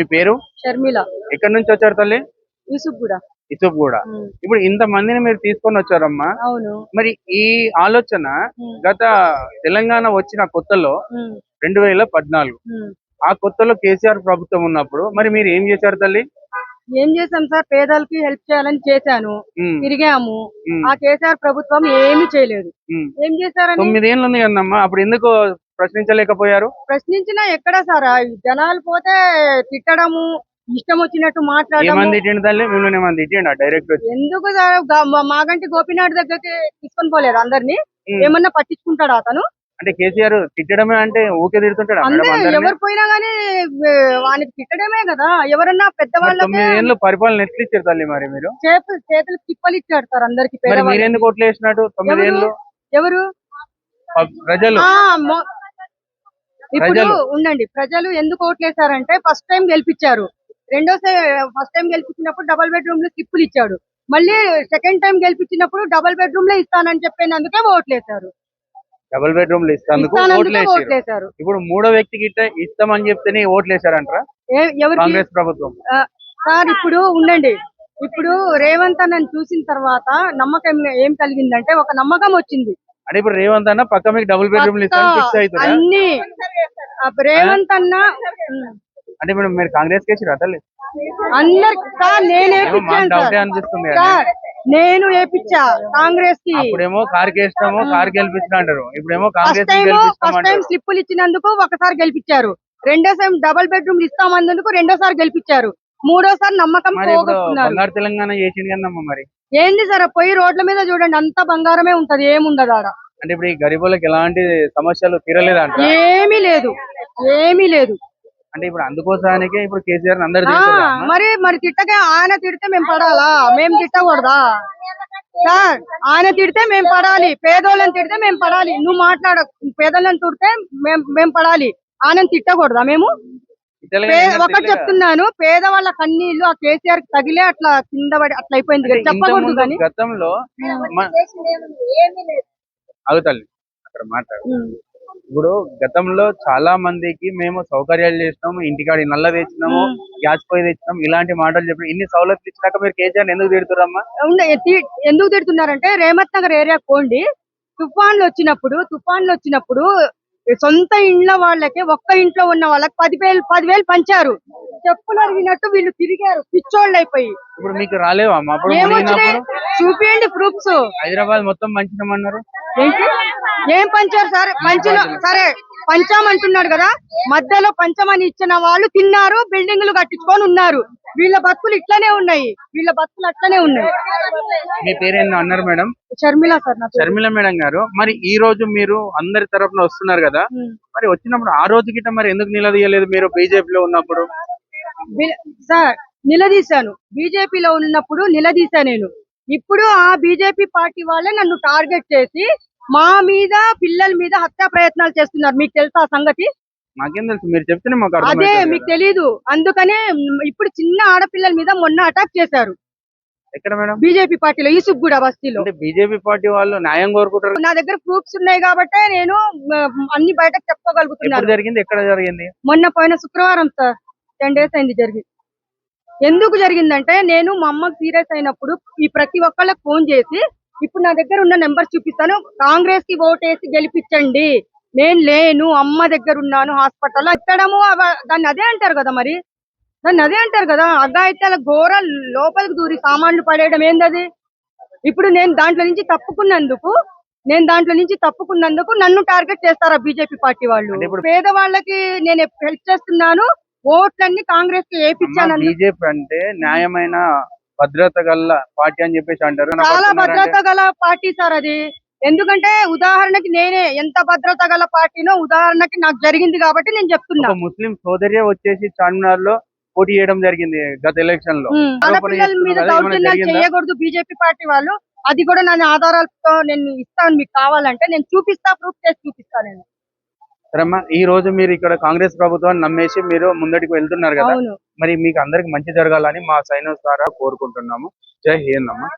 మీ పేరు? షర్మిల. ఎక్కడి నుంచి వచ్చారు తల్లి? యూసుఫ్ కూడా ఇసుపు కూడా ఇప్పుడు ఇంత మందిని మీరు తీసుకొని వచ్చారమ్మా. అవును. మరి ఈ ఆలోచన. గత తెలంగాణ వచ్చిన కొత్తలో రెండు వేల పద్నాలుగు. ఆ కొత్తలో కేసీఆర్ ప్రభుత్వం ఉన్నప్పుడు మరి మీరు ఏం చేశారు తల్లి? ఏం చేశాం సార్? పేదలకి హెల్ప్ చేయాలని చేశాను. తిరిగాము. ఆ కేసీఆర్ ప్రభుత్వం ఏమీ చేయలేదు. ఏం చేశారని? తొమ్మిదేళ్ళు ఉంది కదమ్మా అప్పుడు ఎందుకు ప్రశ్నించలేకపోయారు. ప్రశ్నించినా ఎక్కడ సార్? జనాలు పోతే తిట్టడము ఇష్టం వచ్చినట్టు తిట్టిండా డైరెక్ట్ ఎందుకు సార్? మాగంటి గోపినాథ్ దగ్గరికి తీసుకొని పోలేదు అందరినీ. ఏమన్నా పట్టించుకుంటాడా అతను? అంటే కేసీఆర్ తిట్టడమే అంటే ఊకే తిడుతుంటాడు? ఎవరు పోయినా గానీ వానికి తిట్టడమే కదా. ఎవరన్నా ఏళ్ళు పరిపాలన ఎట్లా ఇచ్చారు తల్లి మరి మీరు? చేతులు చేతులు తిప్పలు ఇచ్చాడు సార్ అందరికి మీరెందుకు ఓట్లు వేసినట్టు తొమ్మిది ఎవరు? ఏళ్ళు? ఎవరు? ప- ప్రజలు. ఇప్పుడు. ఉండండి. ప్రజలు ఎందుకు ఓట్లేశారంటే ఫస్ట్ టైం గెలిపించారు. రెండోసారి ఫస్ట్ టైం గెలిపించినప్పుడు డబుల్ బెడ్రూమ్లో స్లిప్పులు ఇచ్చాడు. మళ్ళీ సెకండ్ టైం గెలిపించినప్పుడు డబుల్ బెడ్రూమ్లో ఇస్తానని చెప్పినందుకే ఓట్లేశారు. డబుల్ బెడ్రూమ్లో ఇస్తాందుకు ఓట్లు ఇస్తానందుకే వేసారు ఓట్లేశారు. ఇప్పుడు మూడో వ్యక్తికి ఇస్తామని చెప్తేనే ఓట్లు వేసారంటారా ఏ- ఎవరికి? కాంగ్రెస్ ప్రభుత్వం. సార్ ఇప్పుడు ఉండండి. ఇప్పుడు రేవంత్ అన్నని చూసిన తర్వాత నమ్మకం ఏం కలిగిందంటే ఒక నమ్మకం వచ్చింది. అంటే ఇప్పుడు రేవంత్ అన్న పక్క మీకు డబుల్ బెడ్రూమ్ ఇస్తాను అన్ని రేవంత్ అన్న అంటే మీరు కాంగ్రెస్ కేసి సార్ నేను అనిపిస్తుంది నేను వేపించా కాంగ్రెస్కి. అప్పుడేమో కార్ కేసినాము కార్ గెలిపించిన అంటారు. ఇప్పుడేమో కాంగ్రెస్ ఫస్ట్ టైం స్లిప్పులు ఇచ్చినందుకు ఒకసారి గెలిపించారు. రెండోసారి డబుల్ బెడ్రూమ్ ఇస్తామన్నందుకు రెండోసారి గెలిపించారు. మూడోసారి నమ్మకం పోగొట్టుకున్నారు. తెలంగాణ చేసింది కదమ్మా మరి? ఏంది సార్ పోయి రోడ్ల మీద చూడండి అంత బంగారమే ఉంటది ఏముండదు ఆడ. అంటే ఇప్పుడు ఈ గరీబులకు ఎలాంటి సమస్యలు తీరలేదంట ఏమీ లేదు. ఏమీ లేదు. అంటే ఇప్పుడు అందుకోసానికే ఇప్పుడు కేసీఆర్ అందరు ఆ. మరి మరి తిట్టకే ఆయన తిడితే మేము పడాలా? మేము తిట్టకూడదా? సార్ ఆయన తిడితే మేము పడాలి. పేదోళ్ళని తిడితే మేము పడాలి. నువ్వు మాట్లాడ పేదోళ్ళని తిడితే మేము మేము పడాలి. ఆయన తిట్టకూడదా మేము? పే- ఒకటి? చెప్తున్నాను. పేదవాళ్ళ కన్నీళ్ళు ఆ కేసీఆర్కి తగిలే అట్లా కింద పడి అట్లా అయిపోయింది కదా. చెప్పకూడదు కానీ. గతంలో మ- అగుతల్లి అక్కడ మాట్లాడు ఇప్పుడు గతంలో చాలా మందికి మేము సౌకర్యాలు చేసినాము ఇంటికాడి నల్ల తెచ్చినాము గ్యాస్ పొయ్యి తెచ్చినాం ఇలాంటి మాటలు చెప్పి ఇన్ని సౌలతులు ఇచ్చినాక మీరు కేసీఆర్ ఎందుకు తిడుతురమ్మా ఉండే- తి- ఎందుకు తిడుతున్నారంటే రేమత్ నగర్ ఏరియా పోండి తుఫాన్లు వచ్చినప్పుడు తుఫాన్లు వచ్చినప్పుడు సొంత ఇండ్ల వాళ్ళకి ఒక్క ఇంట్లో ఉన్న వాళ్ళకి పదివేలు పదివేలు పంచారు. చెప్పులు అరిగినట్టు వీళ్ళు తిరిగారు పిచ్చోళ్ళు అయిపోయి. ఇప్పుడు మీకు మునిగినప్పుడు? చూపియండి ప్రూఫ్స్. హైదరాబాద్ మొత్తం పంచినామన్నారు. ఏంటి ఏం పంచారు సార్? పంచులో సరే పంచామంటున్నాడు కదా. మధ్యలో పంచమని ఇచ్చిన వాళ్ళు తిన్నారు బిల్డింగ్లు కట్టించుకొని ఉన్నారు. వీళ్ళ బతుకులు ఇట్లనే ఉన్నాయి. వీళ్ళ బతుకులు అట్లనే ఉన్నాయి. మీ పేరేందో అన్నారు మేడం. షర్మిల సార్ నా పేరు. షర్మిల మేడం గారు. మరి ఈ రోజు మీరు అందరి తరపున వస్తున్నారు కదా. మరి వచ్చినప్పుడు ఆ రోజు గిట్ట మరి ఎందుకు నిలదీయలేదు మీరు బీజేపీలో ఉన్నప్పుడు? సార్ నిలదీశాను. బీజేపీలో ఉన్నప్పుడు నిలదీశా నేను. ఇప్పుడు ఆ బీజేపీ పార్టీ వాళ్ళే నన్ను టార్గెట్ చేసి మా మీద పిల్లల మీద హత్యా ప్రయత్నాలు చేస్తున్నారు. మీకు తెలుసా ఆ సంగతి? నాకేం తెలుసు? మీరు చెప్తేనే మాకు అదే మీకు తెలీదు. అందుకనే ఇప్పుడు చిన్న ఆడపిల్లల మీద మొన్న అటాక్ చేశారు. ఎక్కడ మేడం? బీజేపీ పార్టీలో ఈసుగూడ బస్తీలో. అంటే బీజేపీ పార్టీ వాళ్ళు న్యాయం కోరుకుంటారు నా దగ్గర ప్రూఫ్స్ ఉన్నాయి కాబట్టి నేను అన్ని బయటకు చెప్పుకోగలుగుతున్నాను జరిగింది? ఎక్కడ జరిగింది? మొన్న పోయిన శుక్రవారం సార్. టెన్ డేస్ అయింది జరిగి. ఎందుకు జరిగిందంటే నేను మా అమ్మకి సీరియస్ అయినప్పుడు ఈ ప్రతి ఒక్కళ్ళకి ఫోన్ చేసి ఇప్పుడు నా దగ్గర ఉన్న నెంబర్ చూపిస్తాను కాంగ్రెస్కి ఓటేసి గెలిపించండి. నేను లేను అమ్మ దగ్గర ఉన్నాను హాస్పిటల్లో. ఎత్తడము దాన్ని అదే అంటారు కదా మరి? దాన్ని అదే అంటారు కదా? అగాయిత్యాల ఘోర లోపలికి దూరి సామాన్లు పడేయడం ఏందది? ఇప్పుడు నేను దాంట్లో నుంచి తప్పుకున్నందుకు నేను దాంట్లో నుంచి తప్పుకున్నందుకు నన్ను టార్గెట్ చేస్తారా బీజేపీ పార్టీ వాళ్ళు? పేదవాళ్ళకి నేను హెల్ప్ చేస్తున్నాను ఓట్లన్నీ కాంగ్రెస్కి వేయించాను బీజేపీ అంటే న్యాయమైన భద్రత గల పార్టీ అని చెప్పేసి అంటారు. చాలా భద్రత గల పార్టీ సార్ అది. ఎందుకంటే ఉదాహరణకి నేనే ఎంత భద్రత గల పార్టీనో ఉదాహరణకి నాకు జరిగింది కాబట్టి నేను చెప్తున్నా. ముస్లిం సోదరి వచ్చేసి చార్మినార్లో పోటీ చేయడం జరిగింది గత ఎలక్షన్లో ఆడపిల్లల మీద దౌర్జన్యాలు? చేయకూడదు బీజేపీ పార్టీ వాళ్ళు. అది కూడా నా ఆధారాలతో నేను ఇస్తాను మీకు కావాలంటే నేను చూపిస్తా ప్రూఫ్ చేసి చూపిస్తా నేను. సరేమ్మా ఈ రోజు మీరు ఇక్కడ కాంగ్రెస్ ప్రభుత్వాన్ని నమ్మేసి మీరు ముందటికి వెళ్తున్నారు కదా? అవును. మరి మీకు అందరికి మంచి జరగాలని మా సైన్స్ ద్వారా కోరుకుంటున్నాము. జై హింద్ అమ్మా.